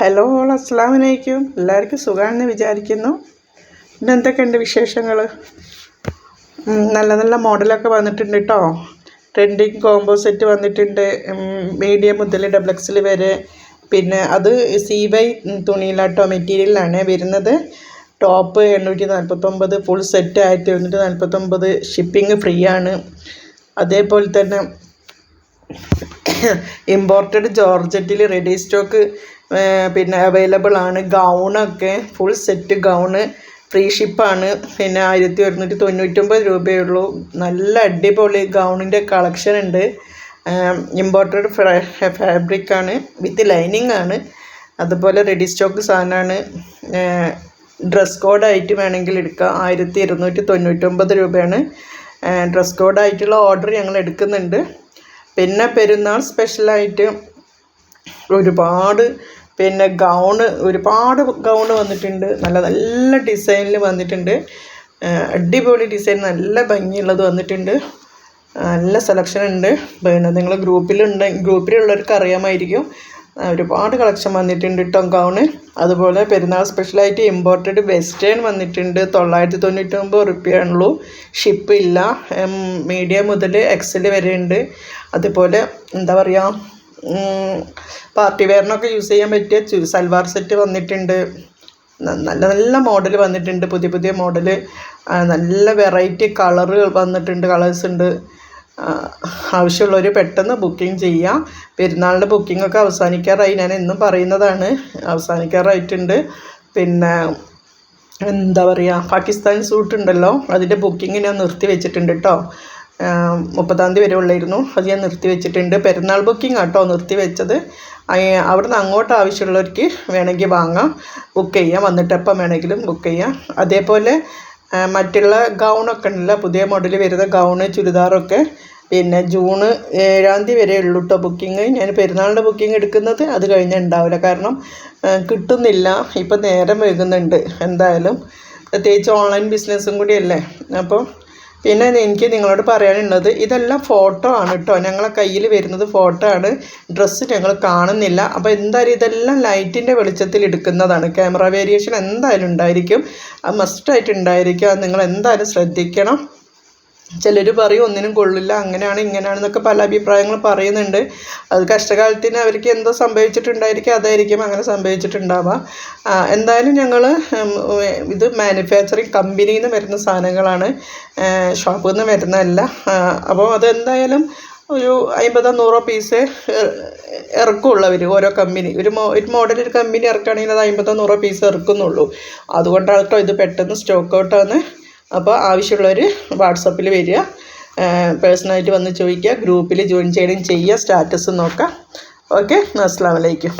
Hello അസ്സാം വലൈക്കും എല്ലാവർക്കും സുഖമാണെന്ന് വിചാരിക്കുന്നു. പിന്നെ എന്തൊക്കെയുണ്ട് വിശേഷങ്ങൾ നല്ല നല്ല മോഡലൊക്കെ വന്നിട്ടുണ്ട് കേട്ടോ ട്രെൻഡിങ് കോംബോ സെറ്റ് വന്നിട്ടുണ്ട്. മീഡിയം മുതൽ ഡബിൾ എക്സിൽ വരെ. പിന്നെ അത് സി വൈ തുണിയിലാട്ടോ മെറ്റീരിയലാണ് വരുന്നത് ടോപ്പ് എണ്ണൂറ്റി നാൽപ്പത്തൊമ്പത് ഫുൾ സെറ്റ് ആയിരത്തി എഴുന്നൂറ്റി നാൽപ്പത്തൊമ്പത് ഷിപ്പിംഗ് ഫ്രീ ആണ്. അതേപോലെ തന്നെ ഇമ്പോർട്ടഡ് ജോർജറ്റിൽ റെഡി സ്റ്റോക്ക് പിന്നെ അവൈലബിൾ ആണ്. ഗൗണൊക്കെ ഫുൾ സെറ്റ് ഗൗണ് ഫ്രീ ഷിപ്പാണ് പിന്നെ ആയിരത്തി ഒരുന്നൂറ്റി തൊണ്ണൂറ്റൊമ്പത് രൂപയേ ഉള്ളൂ നല്ല അടിപൊളി ഗൗണിന്റെ കളക്ഷൻ ഉണ്ട്. ഇമ്പോർട്ടഡ് ഫാബ്രിക് ആണ് വിത്ത് ലൈനിങ് ആണ്. അതുപോലെ റെഡി സ്റ്റോക്ക് സാധനമാണ് ഡ്രസ് കോഡായിട്ട് വേണമെങ്കിൽ എടുക്കാം. ആയിരത്തി ഇരുന്നൂറ്റി തൊണ്ണൂറ്റൊമ്പത് രൂപയാണ് ഡ്രസ് കോഡായിട്ടുള്ള ഓർഡർ ഞങ്ങൾ എടുക്കുന്നുണ്ട്. പിന്നെ പെരുന്നാൾ സ്പെഷ്യലായിട്ട് ഒരുപാട് പിന്നെ ഗൗണ് ഒരുപാട് ഗൗണ് വന്നിട്ടുണ്ട്. നല്ല നല്ല ഡിസൈനിൽ വന്നിട്ടുണ്ട്. അടിപൊളി ഡിസൈൻ നല്ല ഭംഗിയുള്ളത് വന്നിട്ടുണ്ട്. നല്ല സെലക്ഷൻ ഉണ്ട്. പിന്നെ നിങ്ങൾ ഗ്രൂപ്പിലുണ്ട് ഗ്രൂപ്പിലുള്ളവർക്ക് അറിയാമായിരിക്കും. ഒരുപാട് കളക്ഷൻ വന്നിട്ടുണ്ട് കേട്ടോ ഗൗണ് അതുപോലെ പെരുന്നാൾ സ്പെഷ്യലായിട്ട് ഇമ്പോർട്ടഡ് വെസ്റ്റേൺ വന്നിട്ടുണ്ട്. തൊള്ളായിരത്തി തൊണ്ണൂറ്റൊമ്പത് റുപ്യാണുള്ളൂ ഷിപ്പ് ഇല്ല. മീഡിയം മുതൽ എക്സൽ വരെ ഉണ്ട് അതുപോലെ എന്താ പറയുക പാർട്ടി വെയറിനൊക്കെ യൂസ് ചെയ്യാൻ പറ്റിയ സൽവാർ സെറ്റ് വന്നിട്ടുണ്ട്. നല്ല നല്ല മോഡൽ വന്നിട്ടുണ്ട്. പുതിയ പുതിയ മോഡൽ നല്ല വെറൈറ്റി കളറുകൾ വന്നിട്ടുണ്ട് കളേഴ്സ് ഉണ്ട്. ആവശ്യമുള്ളവർ പെട്ടെന്ന് ബുക്കിംഗ് ചെയ്യാം. പെരുന്നാളിന്റെ ബുക്കിംഗ് ഒക്കെ അവസാനിക്കാറായി. ഞാൻ എന്നും പറയുന്നതാണ്. അവസാനിക്കാറായിട്ടുണ്ട്. പിന്നെ എന്താ പറയുക പാകിസ്ഥാൻ സൂട്ട് ഉണ്ടല്ലോ. അതിന്റെ ബുക്കിംഗ് ഞാൻ നിർത്തി വെച്ചിട്ടുണ്ട് കേട്ടോ മുപ്പതാം തീയതി വരെ ഉള്ളായിരുന്നു അത് ഞാൻ നിർത്തി വെച്ചിട്ടുണ്ട്. പെരുന്നാൾ ബുക്കിംഗ് ആട്ടോ നിർത്തി വെച്ചത്. അവിടുന്ന് അങ്ങോട്ട് ആവശ്യമുള്ളവർക്ക് വേണമെങ്കിൽ വാങ്ങാം. ബുക്ക് ചെയ്യാം. വന്നിട്ട് എപ്പം വേണമെങ്കിലും ബുക്ക് ചെയ്യാം. അതേപോലെ മറ്റുള്ള ഗൗണൊക്കെ ഉണ്ടല്ലോ. പുതിയ മോഡൽ വരുന്ന ഗൗണ് ചുരിദാറൊക്കെ. പിന്നെ ജൂണ് ഏഴാം തീയതി വരെ ഉള്ളൂ കേട്ടോ ബുക്കിംഗ് ഞാൻ പെരുന്നാളിന്റെ ബുക്കിംഗ് എടുക്കുന്നത്. അത് കഴിഞ്ഞ് ഉണ്ടാവില്ല. കാരണം കിട്ടുന്നില്ല. ഇപ്പം നേരം വൈകുന്നുണ്ട്. എന്തായാലും പ്രത്യേകിച്ച് ഓൺലൈൻ ബിസിനസ്സും കൂടിയല്ലേ. അപ്പോൾ പിന്നെ എനിക്ക് നിങ്ങളോട് പറയാനുള്ളത് ഇതെല്ലാം ഫോട്ടോ ആണ് കേട്ടോ ഞങ്ങളെ കയ്യിൽ വരുന്നത് ഫോട്ടോ ആണ്. ഡ്രസ്സ് ഞങ്ങൾ കാണുന്നില്ല. അപ്പോൾ എന്തായാലും ഇതെല്ലാം ലൈറ്റിന്റെ വെളിച്ചത്തിൽ എടുക്കുന്നതാണ്. ക്യാമറ വേരിയേഷൻ എന്തായാലും ഉണ്ടായിരിക്കും. അത് മസ്റ്റായിട്ട് ഉണ്ടായിരിക്കും. അത് നിങ്ങൾ എന്തായാലും ശ്രദ്ധിക്കണം. ചിലർ പറയും ഒന്നിനും കൊള്ളില്ല അങ്ങനെയാണ് ഇങ്ങനെയാണെന്നൊക്കെ പല അഭിപ്രായങ്ങൾ പറയുന്നുണ്ട്. അത് കഷ്ടകാലത്തിന് അവർക്ക് എന്തോ സംഭവിച്ചിട്ടുണ്ടായിരിക്കും അതായിരിക്കും അങ്ങനെ സംഭവിച്ചിട്ടുണ്ടാവുക. എന്തായാലും ഞങ്ങൾ ഇത് മാനുഫാക്ചറിങ് കമ്പനിയിൽ നിന്ന് വരുന്ന സാധനങ്ങളാണ്. ഷോപ്പിൽ നിന്ന് വരുന്നതല്ല. അപ്പോൾ അതെന്തായാലും ഒരു അമ്പതോ നൂറോ പീസ് ഇറക്കുള്ളവർ ഓരോ കമ്പനി ഒരു മോ ഒരു മോഡൽ ഒരു കമ്പനി ഇറക്കുകയാണെങ്കിൽ അത് അമ്പതോ നൂറോ പീസ് ഇറക്കുന്നുള്ളൂ. അതുകൊണ്ടാണ് കേട്ടോ ഇത് പെട്ടെന്ന് സ്റ്റോക്ക് ഔട്ടാണ് അപ്പോൾ ആവശ്യമുള്ളവർ വാട്സപ്പിൽ വരിക. പേഴ്സണലായിട്ട് വന്ന് ചോദിക്കുക. ഗ്രൂപ്പിൽ ജോയിൻ ചെയ്യണം ചെയ്യുക. സ്റ്റാറ്റസ് നോക്കുക. ഓക്കെ? അസ്സാം വലൈക്കും